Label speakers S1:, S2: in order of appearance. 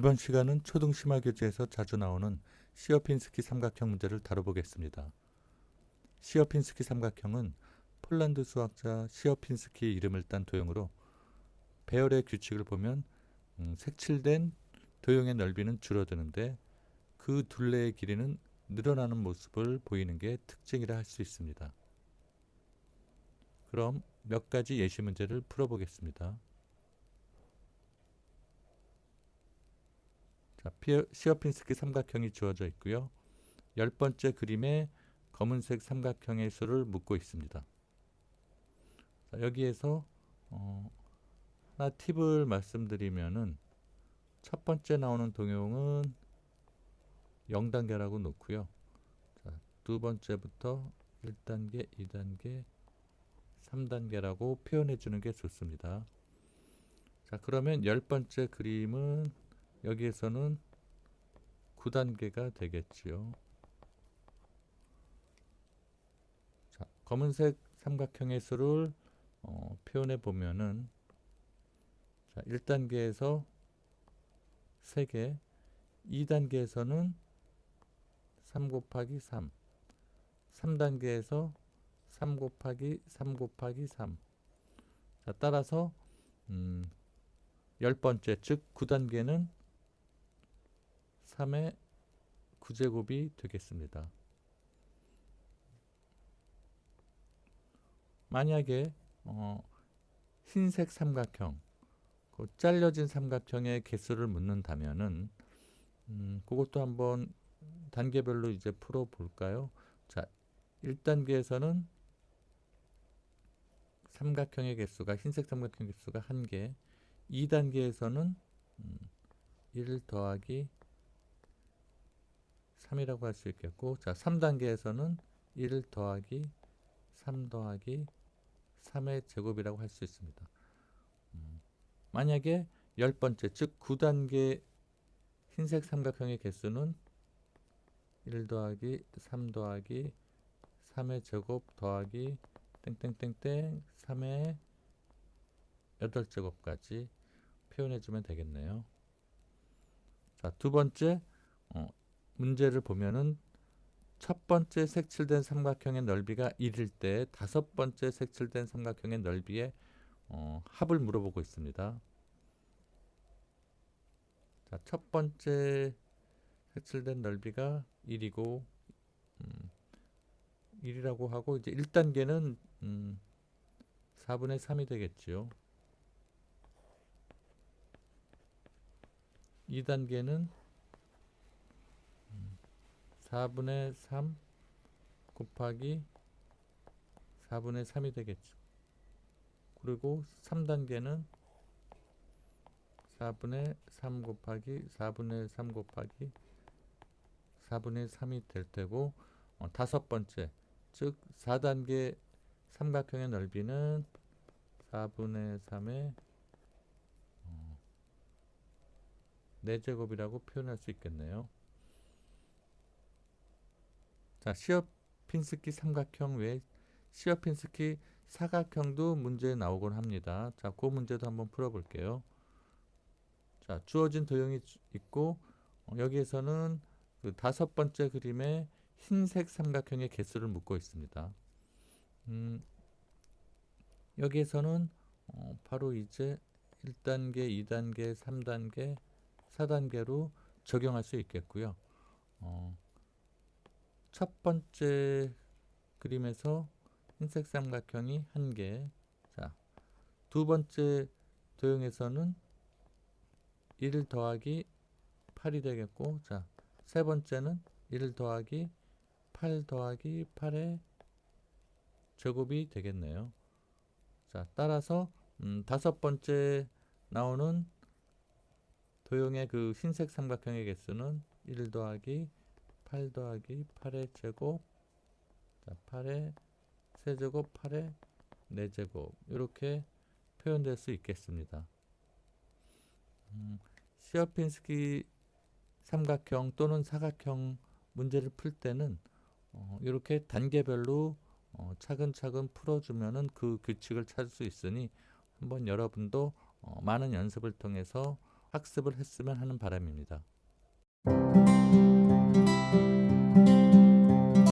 S1: 이번 시간은 초등 심화 교재에서 자주 나오는 시어핀스키 삼각형 문제를 다뤄보겠습니다. 시어핀스키 삼각형은 폴란드 수학자 시어핀스키의 이름을 딴 도형으로 배열의 규칙을 보면 음, 색칠된 도형의 넓이는 줄어드는데 그 둘레의 길이는 늘어나는 모습을 보이는 게 특징이라 할 수 있습니다. 그럼 몇 가지 예시 문제를 풀어보겠습니다. 자, 피어, 시어핀스키 삼각형이 주어져 있고요. 열 번째 그림에 검은색 삼각형의 수를 묻고 있습니다. 자, 여기에서 어, 하나 팁을 말씀드리면은 첫 번째 나오는 동용은 0단계라고 놓고요. 자, 두 번째부터 1단계, 2단계, 3단계라고 표현해 주는 게 좋습니다. 자, 그러면 열 번째 그림은 여기에서는 9단계가 되겠지요. 자, 검은색 삼각형의 수를 어, 표현해 보면은 자, 1단계에서 3개, 2단계에서는 3 곱하기 3, 3단계에서 3 곱하기 3 곱하기 3. 자, 따라서 음, 열 번째 즉 9단계는 3의 9제곱이 되겠습니다. 만약에 어, 흰색 삼각형, 그 잘려진 삼각형의 개수를 묻는다면은 음, 그것도 한번 단계별로 이제 풀어 볼까요? 자, 1단계에서는 삼각형의 개수가 흰색 삼각형 개수가 1개, 2단계에서는 음, 1 더하기 3이라고 할 수 있겠고 자 3단계에서는 1 더하기 3 더하기 3의 제곱이라고 할 수 있습니다. 음, 만약에 열 번째 즉 9단계 흰색 삼각형의 개수는 1 더하기 3 더하기 3의 제곱 더하기 땡땡땡땡 3의 8제곱까지 표현해 주면 되겠네요. 자, 두 번째 어, 문제를 보면은 첫 번째 색칠된 삼각형의 넓이가 1일 때 다섯 번째 색칠된 삼각형의 넓이의 어, 합을 물어보고 있습니다. 자, 첫 번째 색칠된 넓이가 1이고 음, 1이라고 하고 이제 1단계는 음, 4분의 3이 되겠지요. 2단계는 4분의 3 곱하기 4분의 3이 되겠죠. 그리고 3단계는 4분의 3 곱하기 4분의 3 곱하기 4분의 3이 될 테고 어, 다섯 번째 즉 4단계 삼각형의 넓이는 4분의 3의 어, 4제곱이라고 표현할 수 있겠네요. 자, 시어핀스키 삼각형 외에 시어핀스키 사각형도 문제에 나오곤 합니다. 자, 그 문제도 한번 풀어볼게요. 자, 주어진 도형이 있고 어, 여기에서는 그 다섯 번째 그림에 흰색 삼각형의 개수를 묻고 있습니다. 음, 여기에서는 어, 바로 이제 1단계, 2단계, 3단계, 4단계로 적용할 수 있겠고요. 어, 첫 번째 그림에서 흰색 삼각형이 한 개. 자, 두 번째 도형에서는 1 더하기 8이 되겠고, 자, 세 번째는 1 더하기 8 더하기 8의 제곱이 되겠네요. 자, 따라서 음, 다섯 번째 나오는 도형의 그 흰색 삼각형의 개수는 1 더하기 8 더하기 8의 제곱 자 8의 세제곱 8의 4제곱 이렇게 표현될 수 있겠습니다. 음, 시어핀스키 삼각형 또는 사각형 문제를 풀 때는 어, 이렇게 단계별로 어, 차근차근 풀어주면은 그 규칙을 찾을 수 있으니 한번 여러분도 어, 많은 연습을 통해서 학습을 했으면 하는 바람입니다.